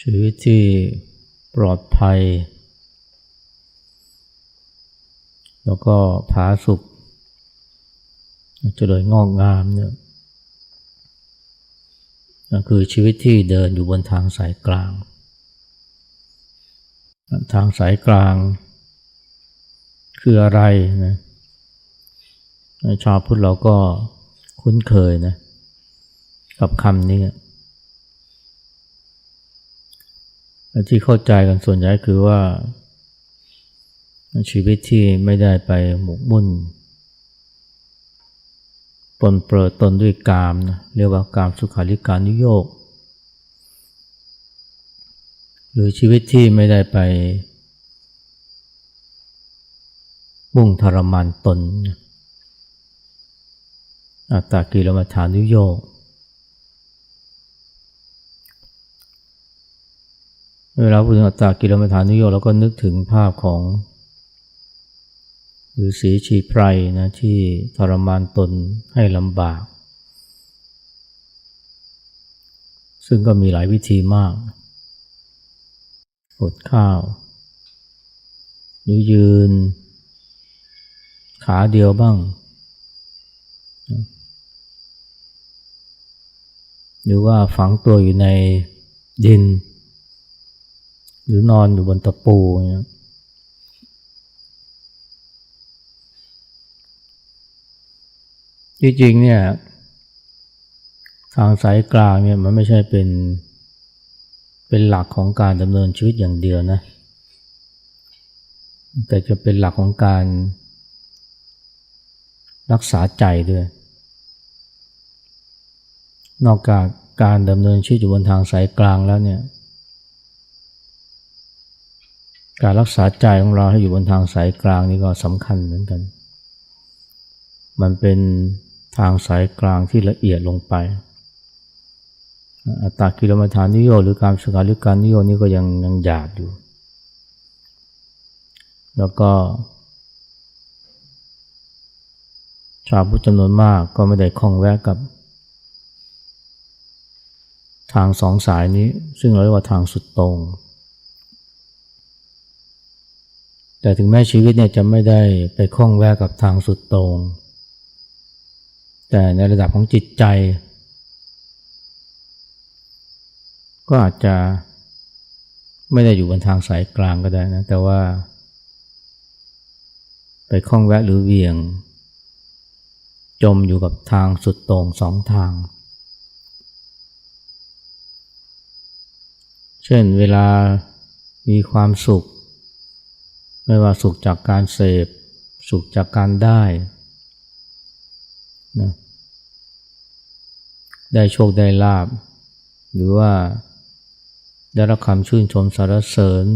ชีวิตที่ปลอดภัย แล้วก็ผาสุขเจริญงอกงามเนี่ยนันคือชีวิตที่เดินอยู่บนทางสายกลาง ทางสายกลาง คืออะไรนะชาวพุทธเราก็คุ้นเคยนะกับคำนี้ ที่เข้าใจกันส่วนใหญ่คือว่า ชีวิตที่ไม่ได้ไปหมกมุ่นปนเปื้อตนด้วยกามนะเรียกว่ากามสุขาริการนิโยก หรือชีวิตที่ไม่ได้ไป มุ่งทรมานตนอัตตากิลมัฐานุโยก เวลาพูดถึงอัตตากิลมัฐานุโยกเราก็นึกถึงภาพของหรือสีชีไพรนะที่ทรมานตนให้ลำบาก ซึ่งก็มีหลายวิธีมากอดข้าว หรือยืน ขาเดียวบ้าง หรือว่าฝังตัวอยู่ในดิน หรือนอนอยู่บนตะปูเงี้ยจริงๆเนี่ยทางสายกลางเนี่ยมันไม่ใช่เป็นเป็นหลักของการดำเนินชีวิตอย่างเดียวนะแต่จะเป็นหลักของการรักษาใจด้วย นอกจากการดำเนินชีวิตอยู่บนทางสายกลางแล้วเนี่ย การรักษาใจของเราให้อยู่บนทางสายกลางนี่ก็สำคัญเหมือนกัน มันเป็นทางสายกลางที่ละเอียดลงไป อัตตากิลมัฐานนิโยหรือการสุขาริการนิโยนี่ก็ยังยังหยาบอยู่ แล้วก็ ชาวพุทธจำนวนมากก็ไม่ได้คล้องแวะกับ ทางสองสายนี้ ซึ่งเราเรียกว่าทางสุดตรง แต่ถึงแม้ชีวิตเนี่ยจะไม่ได้ไปคล้องแวะกับทางสุดตรง แต่ในระดับของจิตใจ ก็อาจจะไม่ได้อยู่บนทางสายกลางก็ได้นะ แต่ว่า ไปคล้องแวะหรือเวียง จมอยู่กับทางสุดตรงสองทาง เช่นเวลามีความสุข ไม่ว่าสุขจากการเสพ สุขจากการได้นะได้โชคได้ลาบ หรือว่าได้รับคำชื่นชมสรรเสริญ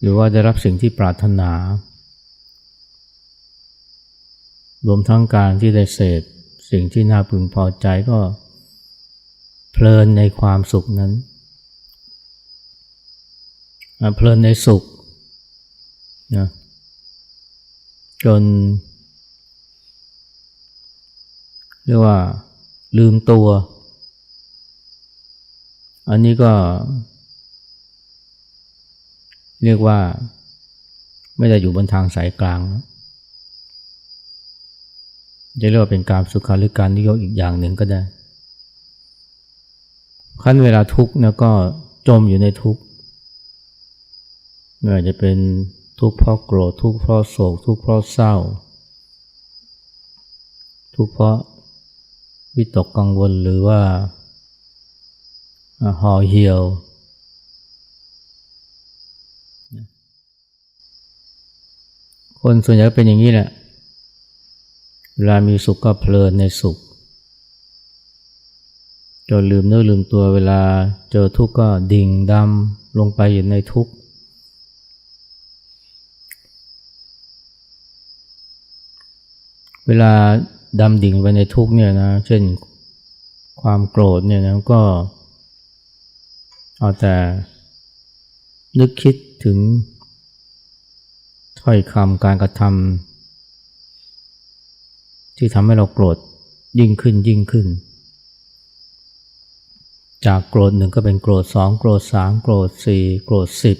หรือว่าได้รับสิ่งที่ปรารถนา รวมทั้งการที่ได้เสพสิ่งที่น่าพึงพอใจก็เพลินในความสุขนั้น เพลินในสุขนะจน เรียกว่าลืมตัว อันนี้ก็ เรียกว่า ไม่ได้อยู่บนทางสายกลางจะเรียกว่าเป็นการสุขาหรือการนิยมอีกอย่างหนึ่งก็ได้ขั้นเวลาทุกข์นะก็จมอยู่ในทุกข์ ไม่ว่าจะเป็นทุกข์เพราะโกรธทุกข์เพราะโศก ทุกข์เพราะเศร้า ทุกข์เพราะวิตกกังวลหรือว่าห่อเหี่ยว คนส่วนใหญ่เป็นอย่างนี้แหละเวลามีสุขก็เพลินในสุขจนลืมเนื้อลืมตัวเวลาเจอทุกข์ก็ดิ่งดำลงไปอยู่ในทุกข์ เวลาดำดิ่งไปในทุกเนี่ยนะเช่นความโกรธเนี่ยนะก็เอาแต่นึกคิดถึงถ้อยคำการกระทำที่ทำให้เราโกรธยิ่งขึ้นยิ่งขึ้น จากโกรธหนึ่งก็เป็นโกรธสองโกรธสามโกรธสี่โกรธสิบ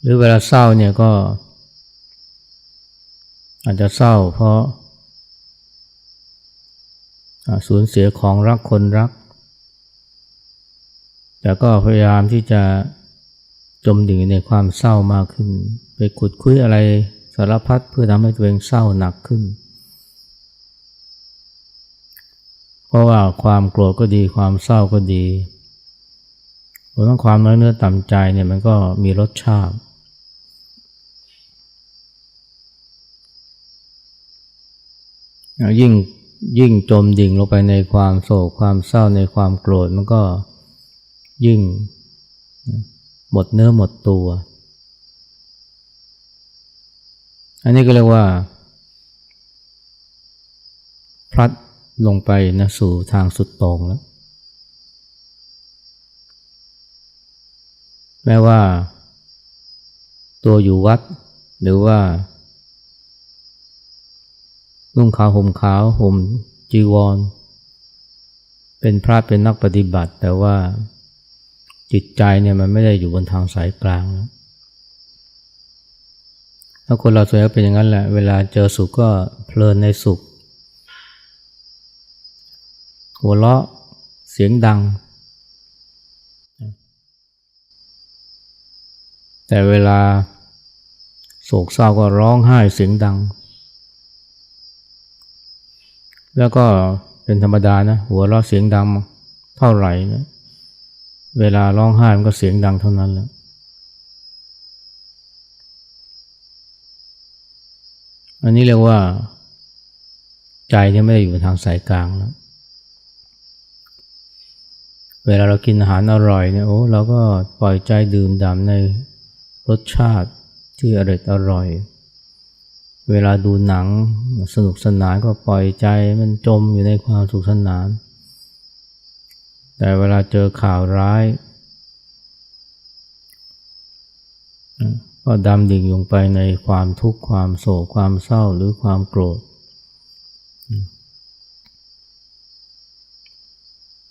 หรือเวลาเศร้าเนี่ยก็ อาจจะเศร้าเพราะสูญเสียของรักคนรัก แต่ก็พยายามที่จะจมดิ่งในความเศร้ามากขึ้น ไปขุดคุยอะไรสารพัดเพื่อทำให้ตัวเองเศร้าหนักขึ้น เพราะว่าความโกรธก็ดีความเศร้าก็ดีรวมทั้งความน้อยเนื้อต่ำใจเนี่ยมันก็มีรสชาติ ยิ่งยิ่งจมดิ่งลงไปในความโศกความเศร้าในความโกรธมันก็ยิ่งหมดเนื้อหมดตัว อันนี้ก็เรียกว่า พลัดลงไปนะสู่ทางสุดตรงแล้ว แม้ว่า ตัวอยู่วัดหรือว่า นุ่งขาวห่มขาวห่มจีวร เป็นพระเป็นนักปฏิบัติ แต่ว่าจิตใจเนี่ยมันไม่ได้อยู่บนทางสายกลางแล้วถ้าคนเราส่วนใหญ่เป็นอย่างนั้นแหละ เวลาเจอสุขก็เพลินในสุข หัวเราะเสียงดัง แต่เวลาโศกเศร้าก็ร้องไห้เสียงดัง แล้วก็เป็นธรรมดานะ หัวเราะเสียงดังเท่าไหร่นะเวลาร้องไห้มันก็เสียงดังเท่านั้นแหละอันนี้เรียกว่า ใจที่ไม่ได้อยู่ทางสายกลางแล้วเวลาเรากินอาหารอร่อยเนี่ยโอ้เราก็ปล่อยใจดื่มด่ำในรสชาติที่อร่อยอร่อย เวลาดูหนังสนุกสนานก็ปล่อยใจมันจมอยู่ในความสุขสนาน แต่เวลาเจอข่าวร้าย ก็ดำดิ่งลงไปในความทุกข์ความโศกความเศร้าหรือความโกรธ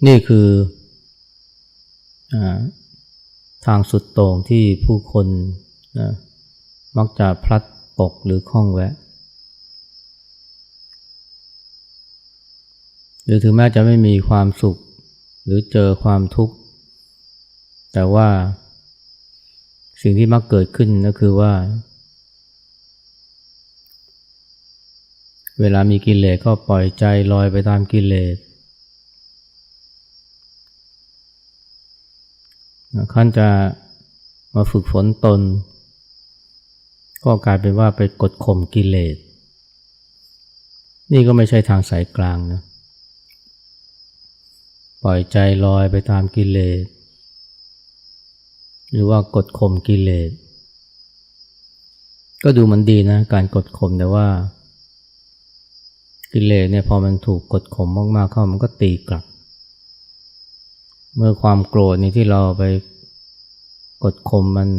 นี่คืออทางสุดโต่งที่ผู้คนนะมักจะพลัด ตกหรือคล้องแวะ หรือถึงแม้จะไม่มีความสุข หรือเจอความทุกข์ แต่ว่าสิ่งที่มักเกิดขึ้นก็คือว่า เวลามีกิเลสก็ปล่อยใจลอยไปตามกิเลสขั้นจะมาฝึกฝนตน ก็กลายเป็นว่าไปกดข่มกิเลส นี่ก็ไม่ใช่ทางสายกลางนะปล่อยใจลอยไปตามกิเลส หรือว่ากดข่มกิเลส ก็ดูมันดีนะ การกดข่มแต่ว่า กิเลสเนี่ยพอมันถูกกดข่มมากๆเข้ามันก็ตีกลับ เมื่อความโกรธนี่ที่เราไปกดข่มมัน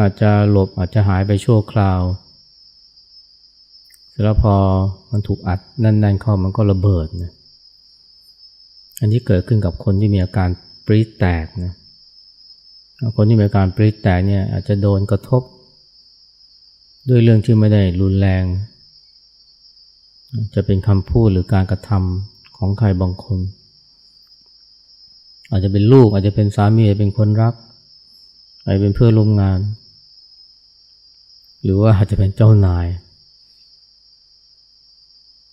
อาจจะหลบอาจจะหายไปชั่วคราวแล้วพอมันถูกอัดแน่นๆเข้ามันก็ระเบิดนะอันนี้เกิดขึ้นกับคนที่มีอาการปรี๊ดแตกนะคนที่มีอาการปรี๊ดแตกเนี่ยอาจจะโดนกระทบ ด้วยเรื่องที่ไม่ได้รุนแรง จะเป็นคำพูดหรือการกระทำของใครบางคน อาจจะเป็นลูกอาจจะเป็นสามีอาจจะเป็นคนรัก อาจจะเป็นเพื่อนร่วมงาน หรือว่าอาจจะเป็นเจ้านาย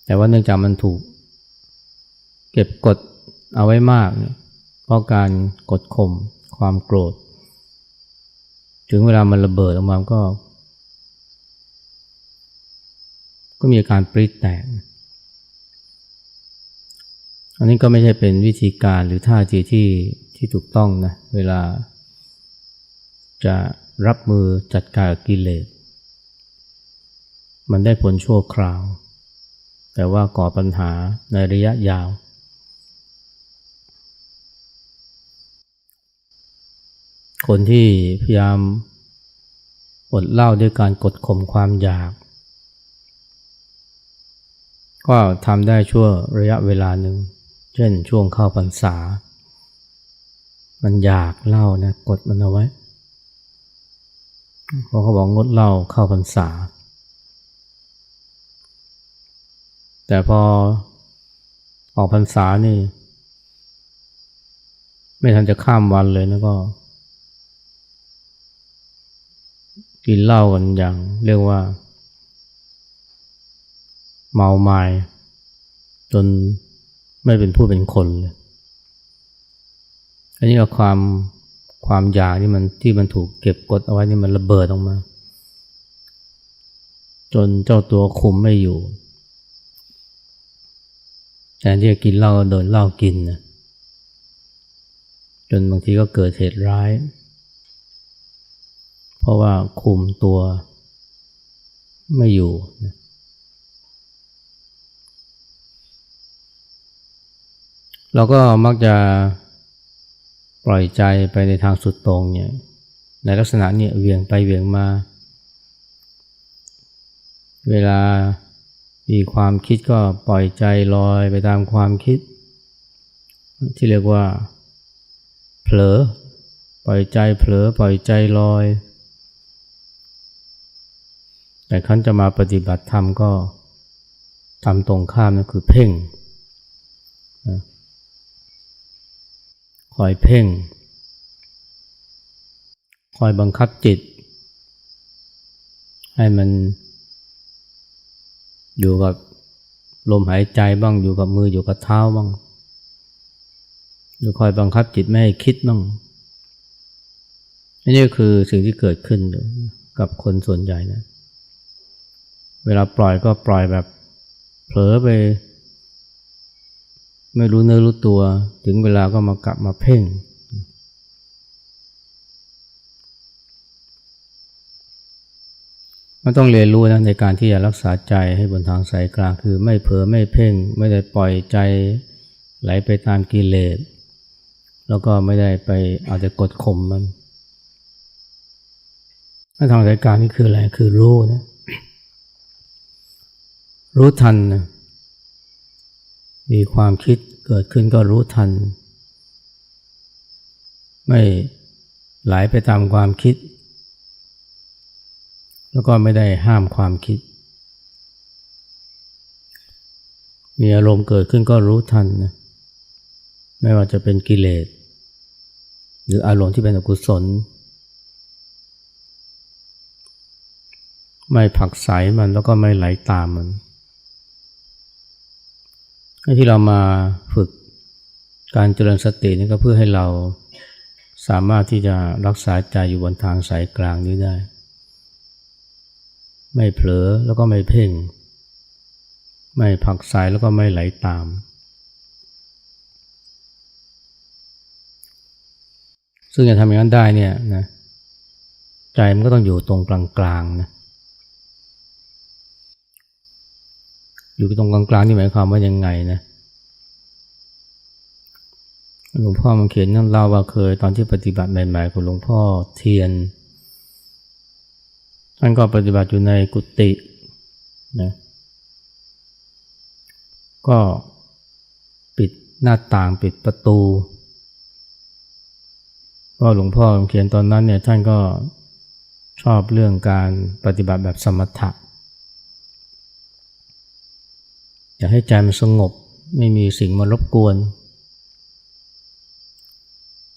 แต่ว่าเนื่องจากมันถูก เก็บกดเอาไว้มาก เพราะการกดข่มความโกรธ ถึงเวลามันระเบิดออกมาก็ ก็มีอาการปริแตก อันนี้ก็ไม่ใช่เป็นวิธีการหรือท่าทีที่ที่ถูกต้องนะ เวลา จะรับมือจัดการกิเลส มันได้ผลชั่วคราว แต่ว่าก่อปัญหาในระยะยาว คนที่พยายามอดเล่าด้วยการกดข่มความอยาก ก็ทำได้ชั่วระยะเวลาหนึ่ง เช่นช่วงเข้าพรรษา มันอยากเล่านะกดมันเอาไว้ เพราะเขาบอกงดเหล้าเข้าพรรษา แต่พอออกพรรษานี่ ไม่ทันจะข้ามวันเลยนะก็ กินเหล้ากันอย่างเรียกว่า เมาไมา้จนไม่เป็นผู้เป็นคนเลย อันนี้ก็ความ ความอยากที่มันที่มันถูกเก็บกดเอาไว้นี่มันระเบิดออกมา จนเจ้าตัวคุมไม่อยู่แทนที่จะกินเหล้าก็โดนเหล้ากินนะจนบางทีก็เกิดเหตุร้าย เพราะว่าคุมตัวไม่อยู่นะเราก็มักจะ ปล่อยใจไปในทางสุดตรงเนี่ยในลักษณะเนี่ยเวียงไปเวียงมา เวลามีความคิดก็ปล่อยใจลอยไปตามความคิด ที่เรียกว่า เผลอ ปล่อยใจเผลอปล่อยใจลอย แต่ขั้นจะมาปฏิบัติธรรมก็ทำตรงข้ามนะคือเพ่ง คอยเพ่ง คอยบังคับจิต ให้มัน อยู่กับลมหายใจบ้างอยู่กับมืออยู่กับเท้าบ้างหรือคอยบังคับจิตไม่ให้คิดบ้างนี่คือสิ่งที่เกิดขึ้นกับคนส่วนใหญ่นะ เวลาปล่อยก็ปล่อยแบบเผลอไป ไม่รู้เนื้อรู้ตัว ถึงเวลาก็มากลับมาเพ่ง มันต้องเรียนรู้นะในการที่จะรักษาใจให้บนทางสายกลางคือไม่เผลอไม่เพ่ง ไม่ได้ปล่อยใจไหลไปตามกิเลส แล้วก็ไม่ได้ไปอาจจะกดข่มมันถ้าทางสายกลางนี่คืออะไรคือรู้นะรู้ทันนะ มีความคิดเกิดขึ้นก็รู้ทัน ไม่ไหลไปตามความคิด แล้วก็ไม่ได้ห้ามความคิด มีอารมณ์เกิดขึ้นก็รู้ทันนะไม่ว่าจะเป็นกิเลส หรืออารมณ์ที่เป็นอกุศล ไม่ผักใสมันแล้วก็ไม่ไหลาตามมัน ที่เรามาฝึกการเจริญสตินี่ก็เพื่อให้เราสามารถที่จะรักษาใจอยู่บนทางสายกลางนี้ได้ ไม่เผลอแล้วก็ไม่เพ่ง ไม่ผักสายแล้วก็ไม่ไหลตาม ซึ่งจะทำอย่างนั้นได้เนี่ยนะใจมันก็ต้องอยู่ตรงกลางๆนะ อยู่ตรงกลางๆนี่หมายความว่ายังไงนะหลวงพ่อมันเขียนนั่นเล่าว่าเคยตอนที่ปฏิบัติใหม่ๆของหลวงพ่อเทียนท่านก็ปฏิบัติอยู่ในกุฏินะก็ปิดหน้าต่างปิดประตูเพราะหลวงพ่อเขียนตอนนั้นเนี่ยท่านก็ชอบเรื่องการปฏิบัติแบบสมถะ อยากให้ใจมันสงบไม่มีสิ่งมารบกวน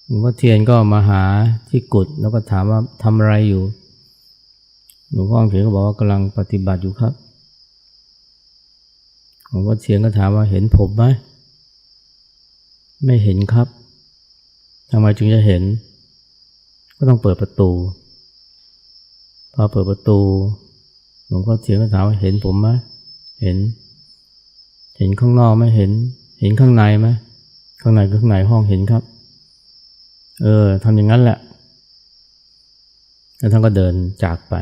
หลวงพ่อเทียนก็มาหาที่กุฏแล้วก็ถามว่าทำอะไรอยู่หลวงพ่อเขียนก็บอกว่ากำลังปฏิบัติอยู่ครับหลวงพ่อเทียนก็ถามว่าเห็นผมไหมไม่เห็นครับทำไมจึงจะเห็น ก็ต้องเปิดประตู พอเปิดประตู หลวงพ่อเทียนก็ถามว่าเห็นผมไหมเห็น เห็นข้างนอกไหมเห็น เห็นข้างในไหมข้างในข้างในห้องเห็นครับ เออทำอย่างนั้นแหละ แล้วท่านก็เดินจากไป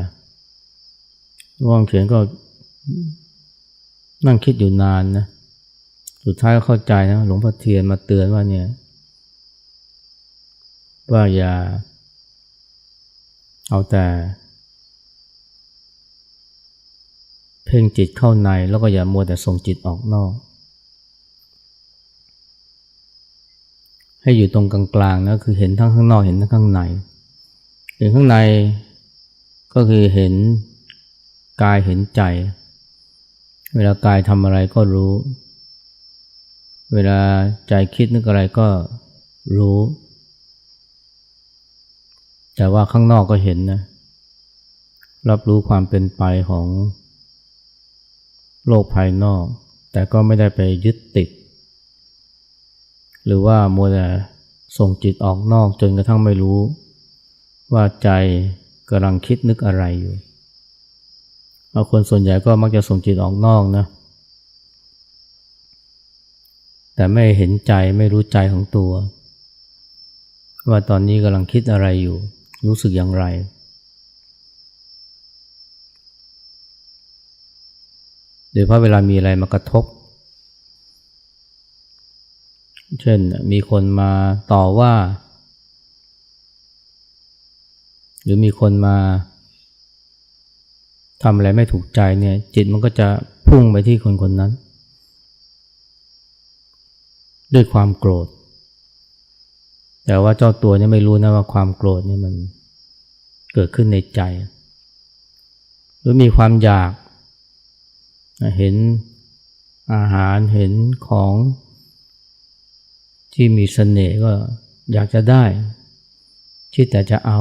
ว่างเขียนก็นั่งคิดอยู่นานนะ สุดท้ายก็เข้าใจนะหลวงพ่อเทียนมาเตือนว่าเนี่ย ว่าอย่าเอาแต่ เพ่งจิตเข้าในแล้วก็อย่ามัวแต่ส่งจิตออกนอก ให้อยู่ตรงกลางๆนะคือเห็นทั้งข้างนอกเห็นทั้งข้างในเห็นข้างในก็คือเห็นกายเห็นใจ เวลากายทำอะไรก็รู้ เวลาใจคิดนึกอะไรก็รู้ แต่ว่าข้างนอกก็เห็นนะ รับรู้ความเป็นไปของ โลกภายนอก แต่ก็ไม่ได้ไปยึดติด หรือว่ามัวแต่ส่งจิตออกนอกจนกระทั่งไม่รู้ ว่าใจกำลังคิดนึกอะไรอยู่บางคนส่วนใหญ่ก็มักจะส่งจิตออกนอกนะแต่ไม่เห็นใจไม่รู้ใจของตัว ว่าตอนนี้กำลังคิดอะไรอยู่ รู้สึกอย่างไร โดยเพราะเวลามีอะไรมากระทบ เช่นมีคนมาต่อว่า หรือมีคนมาทำอะไรไม่ถูกใจเนี่ยจิตมันก็จะพุ่งไปที่คนคนนั้น ด้วยความโกรธ แต่ว่าเจ้าตัวเนี่ยไม่รู้นะว่าความโกรธเนี่ยมันเกิดขึ้นในใจ หรือมีความอยาก เห็นอาหารเห็นของ ที่มีเสน่ห์ก็อยากจะได้คิดแต่จะเอา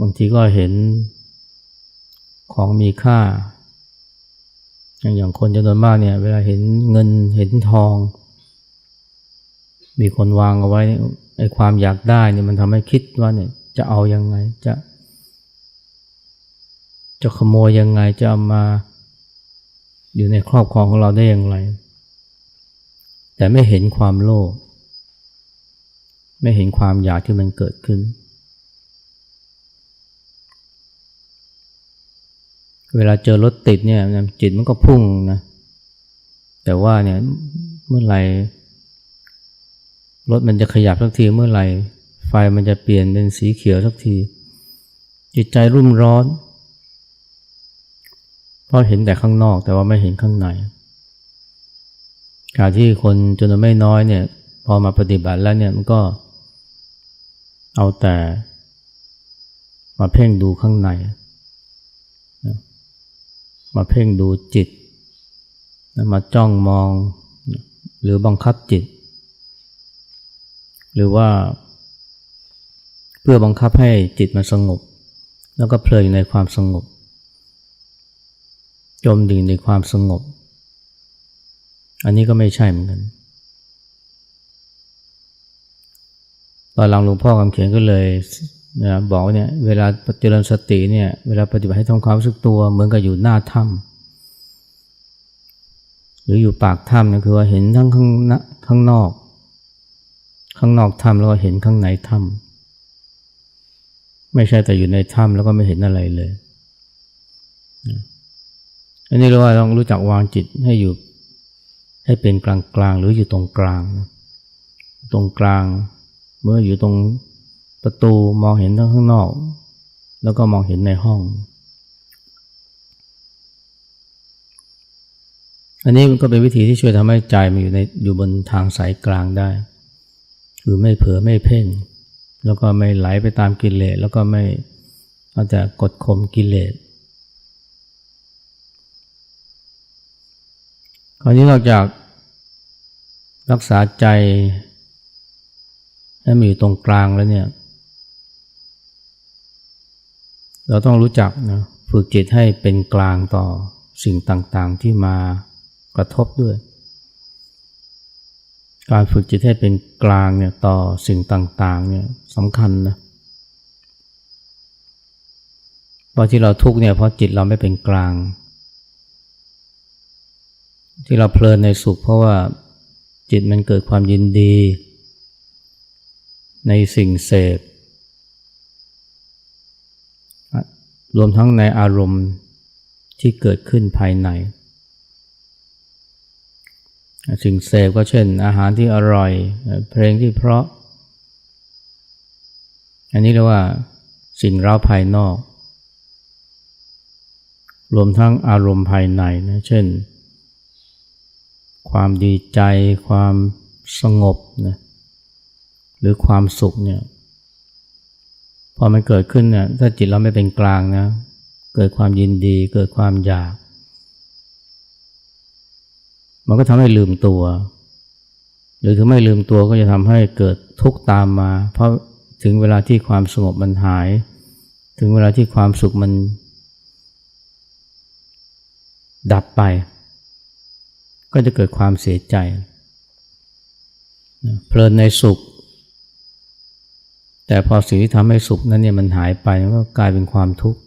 บางทีก็เห็นของมีค่าอย่างคนจำนวนมากเนี่ย เวลาเห็นเงินเห็นทอง มีคนวางเอาไว้ไอ้ความอยากได้เนี่ยมันทำให้คิดว่าเนี่ยจะเอายังไงจะ จะขโมยยังไงจะเอามา อยู่ในครอบครองของเราได้อย่างไร แต่ไม่เห็นความโลภไม่เห็นความอยากที่มันเกิดขึ้น เวลาเจอรถติดเนี่ยจิตมันก็พุ่งนะ แต่ว่าเนี่ยเมื่อไหร่รถมันจะขยับสักทีเมื่อไหร่ ไฟมันจะเปลี่ยนเป็นสีเขียวสักที จิตใจรุ่มร้อน เพราะเห็นแต่ข้างนอกแต่ว่าไม่เห็นข้างในการที่คนจนไม่น้อยเนี่ยพอมาปฏิบัติแล้วเนี่ยมันก็เอาแต่มาเพ่งดูข้างใน มาเพ่งดูจิต มาจ้องมองหรือบังคับจิต หรือว่า เพื่อบังคับให้จิตมันสงบ แล้วก็เพลินในความสงบ จมดิ่งในความสงบ อันนี้ก็ไม่ใช่เหมือนกัน ตอนหลังหลวงพ่อคำเขียนก็เลยนะบอกเนี่ยเวลาเจริญสติเนี่ยเวลาปฏิบัติให้ทำความรู้สึกตัวเหมือนกับอยู่หน้าถ้ำหรืออยู่ปากถ้ำเนี่ยคือว่าเห็นทั้งข้างข้างนอก ข้างนอกถ้ำแล้วก็เห็นข้างในถ้ำไม่ใช่แต่อยู่ในถ้ำแล้วก็ไม่เห็นอะไรเลย อันนี้เราว่าต้องรู้จักวางจิตให้อยู่ ให้เป็นกลางกลางหรืออยู่ตรงกลางตรงกลาง เมื่ออยู่ตรงประตูมองเห็นทั้งข้างนอก แล้วก็มองเห็นในห้อง อันนี้มันก็เป็นวิธีที่ช่วยทำให้ใจมันอยู่ในอยู่บนทางสายกลางได้ คือไม่เผลอไม่เพ่ง แล้วก็ไม่ไหลไปตามกิเลสแล้วก็ไม่อาจจะกดข่มกิเลส คราวนี้นอกจากรักษาใจให้มีอยู่ตรงกลางแล้วเนี่ย เราต้องรู้จักนะฝึกจิตให้เป็นกลางต่อสิ่งต่างๆที่มากระทบด้วย การฝึกจิตให้เป็นกลางเนี่ยต่อสิ่งต่างๆเนี่ยสำคัญนะเพราะที่เราทุกเนี่ยเพราะจิตเราไม่เป็นกลาง ที่เราเพลินในสุข เพราะว่าจิตมันเกิดความยินดี ในสิ่งเสพรวมทั้งในอารมณ์ที่เกิดขึ้นภายใน สิ่งเสพก็เช่น อาหารที่อร่อย เพลงที่เพราะ อันนี้เรียกว่าสิ่งเร้าภายนอก รวมทั้งอารมณ์ภายในนะเช่น ความดีใจ ความสงบนะหรือความสุขเนี่ยพอมันเกิดขึ้นเนี่ยถ้าจิตเราไม่เป็นกลางนะเกิดความยินดี เกิดความอยาก มันก็ทำให้ลืมตัว หรือถึงไม่ลืมตัวก็จะทำให้เกิดทุกข์ตามมา เพราะถึงเวลาที่ความสงบมันหาย ถึงเวลาที่ความสุขมัน ดับไป ก็จะเกิดความเสียใจ เพลินในสุข แต่พอสิ่งที่ทำให้สุขนั้นเนี่ยมันหายไปก็กลายเป็นความทุกข์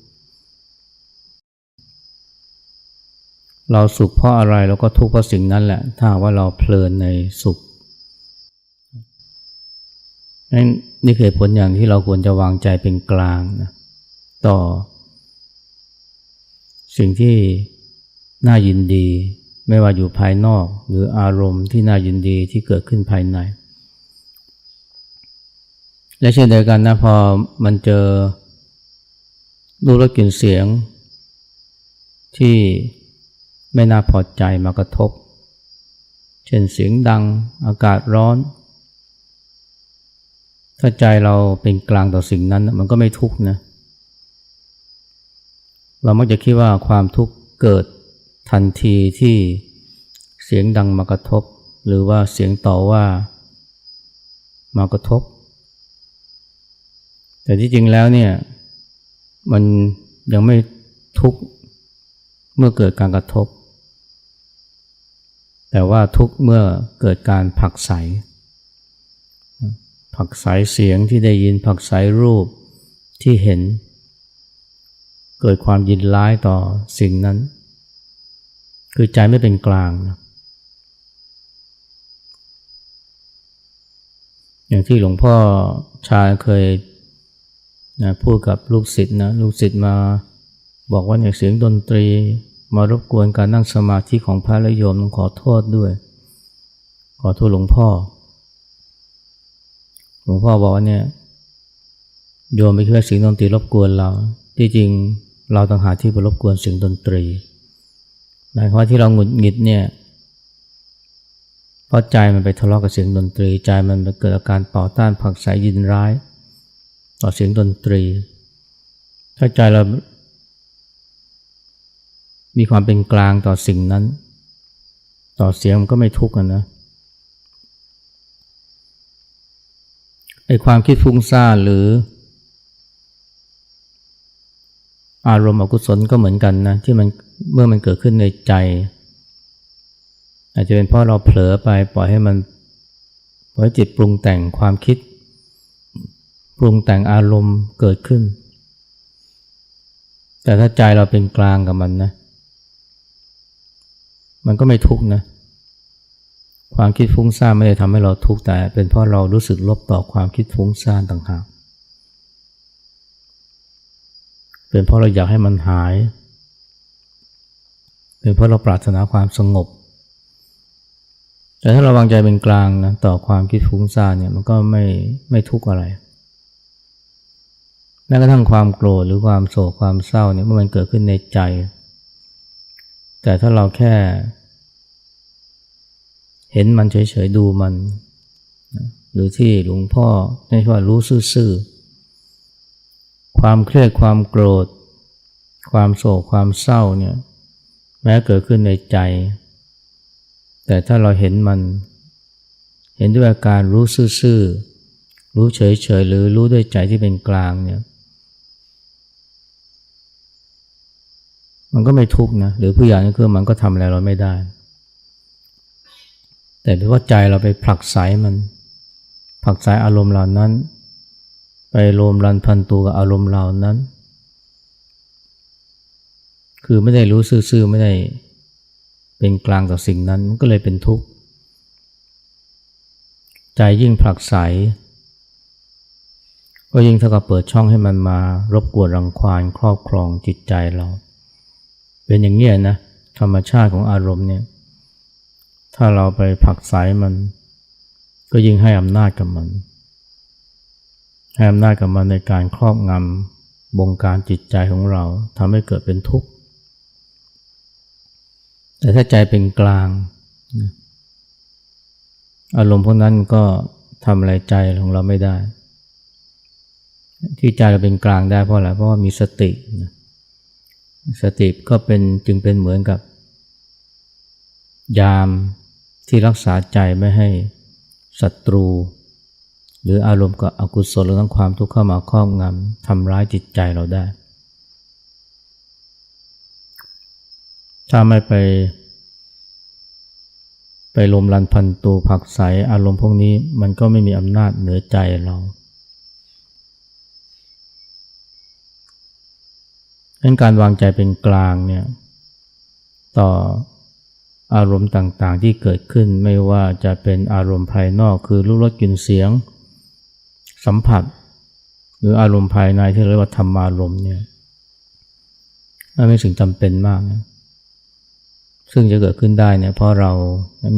เราสุขเพราะอะไรเราก็ทุกข์เพราะสิ่งนั้นแหละ ถ้าว่าเราเพลินในสุขนั่นนี่คือผลอย่างที่เราควรจะวางใจเป็นกลางนะต่อ สิ่งที่น่ายินดี ไม่ว่าอยู่ภายนอกหรืออารมณ์ที่น่ายินดีที่เกิดขึ้นภายใน และเช่นเดียวกันนะพอมันเจอรูปรสกลิ่นเสียง ที่ไม่น่าพอใจมากระทบ เช่นเสียงดังอากาศร้อน ถ้าใจเราเป็นกลางต่อสิ่งนั้นมันก็ไม่ทุกข์นะเรามักจะคิดว่าความทุกข์เกิด ทันทีที่เสียงดังมากระทบ หรือว่าเสียงต่อว่ามากระทบ แต่ที่จริงแล้วเนี่ยมันยังไม่ทุกข์เมื่อเกิดการกระทบ แต่ว่าทุกข์เมื่อเกิดการผักใสผักสายเสียงที่ได้ยินผักสายรูปที่เห็น เกิดความยินร้ายต่อสิ่งนั้น คือใจไม่เป็นกลางนะอย่างที่หลวงพ่อชาเคยนะพูดกับลูกศิษย์นะลูกศิษย์มาบอกว่าเนี่ยเสียงดนตรี มารบกวนการนั่งสมาธิของพระและโยมต้องขอโทษด้วย ขอโทษหลวงพ่อ หลวงพ่อบอกว่าเนี่ยโยมไปคิดว่าเสียงดนตรีรบกวนเรา ที่จริงเราต่างหากที่ไปรบกวนเสียงดนตรี หมายความว่าที่เราหงุดหงิดเนี่ยเพราะใจมันไปทะเลาะกับเสียงดนตรี ใจมันไปเกิดอาการต่อต้านผักสายยินร้าย ต่อเสียงดนตรี ถ้าใจเรา มีความเป็นกลางต่อสิ่งนั้น ต่อเสียงมันก็ไม่ทุกข์นะไอความคิดฟุ้งซ่านหรือ อารมณ์อกุศลก็เหมือนกันนะที่มันเมื่อมันเกิดขึ้นในใจ อาจจะเป็นเพราะเราเผลอไปปล่อยให้มันปล่อยจิตปรุงแต่งความคิด ปรุงแต่งอารมณ์เกิดขึ้น แต่ถ้าใจเราเป็นกลางกับมันนะ มันก็ไม่ทุกข์นะ ความคิดฟุ้งซ่านไม่ได้ทำให้เราทุกข์แต่เป็นเพราะเรารู้สึกลบต่อความคิดฟุ้งซ่านต่างหาก เป็นเพราะเราอยากให้มันหาย เป็นเพราะเราปรารถนาความสงบ แต่ถ้าเราวางใจเป็นกลางนะต่อความคิดฟุ้งซ่านเนี่ยมันก็ไม่ไม่ทุกข์อะไรแม้กระทั่งความโกรธหรือความโศกความเศร้าเนี่ยเมื่อมันเกิดขึ้นในใจ แต่ถ้าเราแค่ เห็นมันเฉยๆดูมัน หรือที่หลวงพ่อให้ว่ารู้ซื่อๆ ความเครียดความโกรธ ความโศกความเศร้าเนี่ยแม้เกิดขึ้นในใจ แต่ถ้าเราเห็นมัน เห็นด้วยอาการรู้ซื่อๆรู้เฉยๆหรือรู้ด้วยใจที่เป็นกลางเนี่ยมันก็ไม่ทุกข์นะหรือผู้ใหญ่นี่คือมันก็ทำอะไรเราไม่ได้ แต่เป็นว่าใจเราไปผลักไสมันผลักไสอารมณ์เหล่านั้น ไปรวมรันพันตัวกับอารมณ์เหล่านั้น คือไม่ได้รู้ซื่อๆไม่ได้เป็นกลางต่อสิ่งนั้นมันก็เลยเป็นทุกข์ ใจยิ่งผลักไสก็ยิ่งเท่ากับเปิดช่องให้มันมารบกวนรังควานครอบครองจิตใจเรา เป็นอย่างนี้นะธรรมชาติของอารมณ์เนี่ย ถ้าเราไปผลักสมัน ก็ยิ่งให้อำนาจกับมัน ให้อำนาจกับมันในการครอบงำบงการจิตใจของเราทำให้เกิดเป็นทุกข์ แต่ถ้าใจเป็นกลาง อารมณ์พวกนั้นก็ทำอะไรใจของเราไม่ได้ ที่ใจเราเป็นกลางได้เพราะอะไรเพราะว่ามีสติ สติก็เป็นจึงเป็นเหมือนกับ ยามที่รักษาใจไม่ให้ศัตรู หรืออารมณ์กับอกุศลหรือทั้งความทุกข์เข้ามาครอบงำทำร้ายจิตใจเราได้ ถ้าไม่ไป ไปลมรันพันตูผักใสอารมณ์พวกนี้มันก็ไม่มีอำนาจเหนือใจเราดังนั้นการวางใจเป็นกลางเนี่ยต่ออารมณ์ต่างๆที่เกิดขึ้นไม่ว่าจะเป็นอารมณ์ภายนอกคือรูปรสกลิ่นเสียง สัมผัส หรืออารมณ์ภายในที่เรียกว่าธรรมารมณ์เนี่ยนั่นเป็นสิ่งจำเป็นมากนะซึ่งจะเกิดขึ้นได้เนี่ยเพราะเรา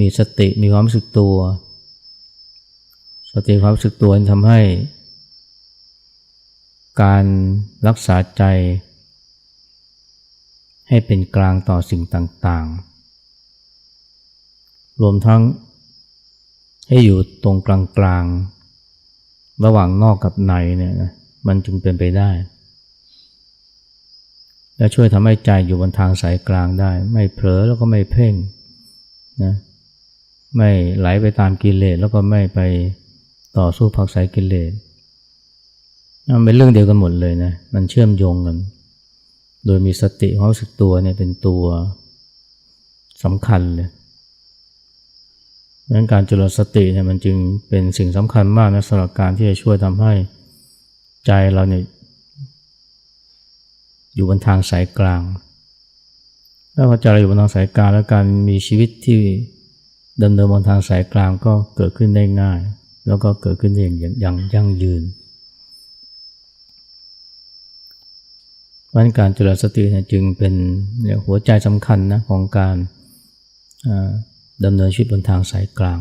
มีสติมีความรู้สึกตัว สติความรู้สึกตัวทำให้ การรักษาใจ ให้เป็นกลางต่อสิ่งต่างๆ รวมทั้งให้อยู่ตรงกลางๆ ระหว่างนอกกับในเนี่ยนะมันจึงเป็นไปได้ และช่วยทำให้ใจอยู่บนทางสายกลางได้ ไม่เผลอแล้วก็ไม่เพ่งนะไม่ไหลไปตามกิเลสแล้วก็ไม่ไปต่อสู้ผักสายกิเลสมันเป็นเรื่องเดียวกันหมดเลยนะมันเชื่อมโยงกัน โดยมีสติความรู้สึกตัวเนี่ยเป็นตัวสำคัญเลย ดังนั้นการเจริญสติเนี่ยมันจึงเป็นสิ่งสำคัญมากนะสำหรับการที่จะช่วยทำให้ใจเราเนี่ยอยู่บนทางสายกลางแล้วพอใจเราอยู่บนทางสายกลาง แล้วการมีชีวิตที่ดำเนินบนทางสายกลางก็เกิดขึ้นได้ง่าย แล้วก็เกิดขึ้นได้อย่างอย่างยั่งยืนเพราะการเจริญสติเนี่ยจึงเป็นหัวใจสำคัญนะของการ ดำเนินชีวิตบนทางสายกลาง